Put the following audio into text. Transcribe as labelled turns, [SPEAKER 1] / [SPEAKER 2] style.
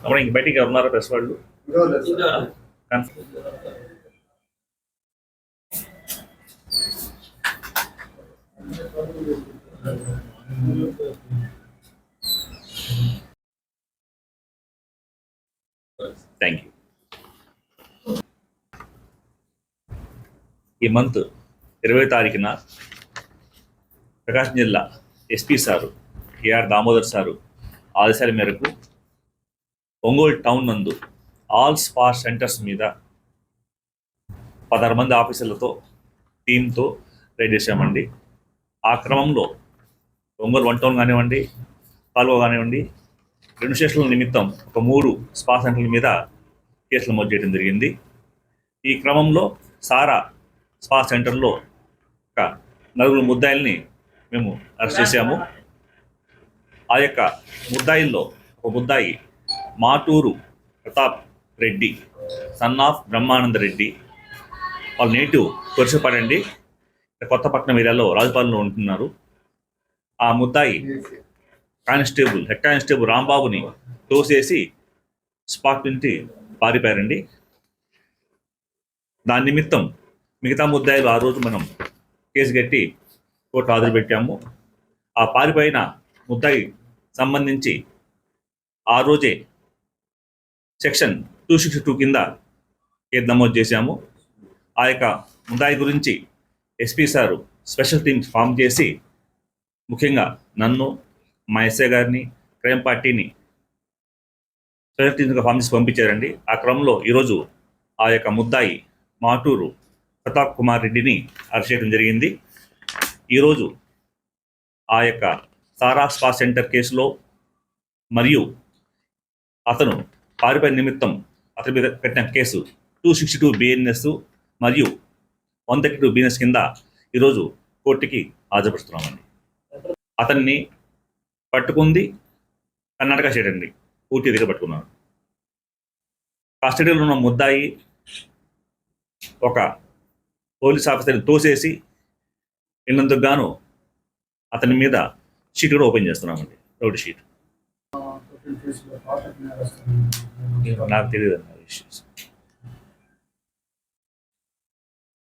[SPEAKER 1] అప్పుడు ఇంక బయటికి ఉన్నారా ప్రెస్ వాళ్ళు? థ్యాంక్ యూ ఈ మంత్ ఇరవై తారీఖున ప్రకాశం జిల్లా SP sir K R Damodar sir ఆదేశాల మేరకు ఒంగోలు టౌన్ నందు ఆల్ స్పా సెంటర్స్ మీద పదహారు మంది ఆఫీసర్లతో టీంతో రైడ్ చేశామండి. ఆ క్రమంలో ఒంగోలు వన్ టౌన్ కానివ్వండి కాలువ కానివ్వండి రెండు స్టేషన్ల నిమిత్తం ఒక మూడు స్పా సెంటర్ల మీద కేసులు నమోదు చేయడం జరిగింది. ఈ క్రమంలో సారా స్పా సెంటర్లో ఒక నలుగురు ముద్దాయిల్ని మేము అరెస్ట్ చేశాము. ఆ యొక్క ముద్దాయిల్లో ఒక ముద్దాయి మాటూరు ప్రతాప్ రెడ్డి సన్ ఆఫ్ బ్రహ్మానంద రెడ్డి వాళ్ళ నేటివ్ కొరిసపాడండి కొత్తపట్నం ఏరియాలో రాజపాలెంలో ఉంటున్నారు. ఆ ముద్దాయి కానిస్టేబుల్ హెడ్ కానిస్టేబుల్ రాంబాబుని తోసేసి స్పాట్ నుంచి పారిపోయారండి. దాని నిమిత్తం మిగతా ముద్దాయిలు ఆ రోజు మనం కేసు కట్టి కోర్టు హాజరు పెట్టాము. ఆ పారిపోయిన ముద్దాయి సంబంధించి ఆ రోజే సెక్షన్ టూ సిక్స్టీ టూ కింద కేసు నమోదు చేశాము. ఆ యొక్క ముద్దాయి గురించి SP sir special team form చేసి ముఖ్యంగా నన్ను మా ఎస్ఐ గారిని క్రైమ్ పార్టీని స్పెషల్ టీమ్స్గా ఫామ్ చేసి పంపించారండి. ఆ క్రమంలో ఈరోజు ఆ యొక్క ముద్దాయి మాటూరు ప్రతాప్ కుమార్ రెడ్డిని అరెస్ట్ చేయడం జరిగింది. ఈరోజు ఆ యొక్క సారా స్పా సెంటర్ కేసులో మరియు అతను పారిపోయిన నిమిత్తం అతని మీద పెట్టిన case two sixty two BNS మరియు వన్ థర్టీ టూ బిఎన్ఎస్ కింద ఈరోజు కోర్టుకి హాజరుపరుస్తున్నామండి. అతన్ని పట్టుకుంది కర్ణాటక స్టేట్ అండి. పూర్తి దగ్గర పట్టుకున్నాను. కస్టడీలో ఉన్న ముద్దాయి ఒక పోలీస్ ఆఫీసర్ని తోసేసి వెళ్ళినందుకు గాను అతని మీద షీట్ కూడా ఓపెన్ చేస్తున్నామండి రౌడ్ షీట్. నాకు తెలియదు అన్న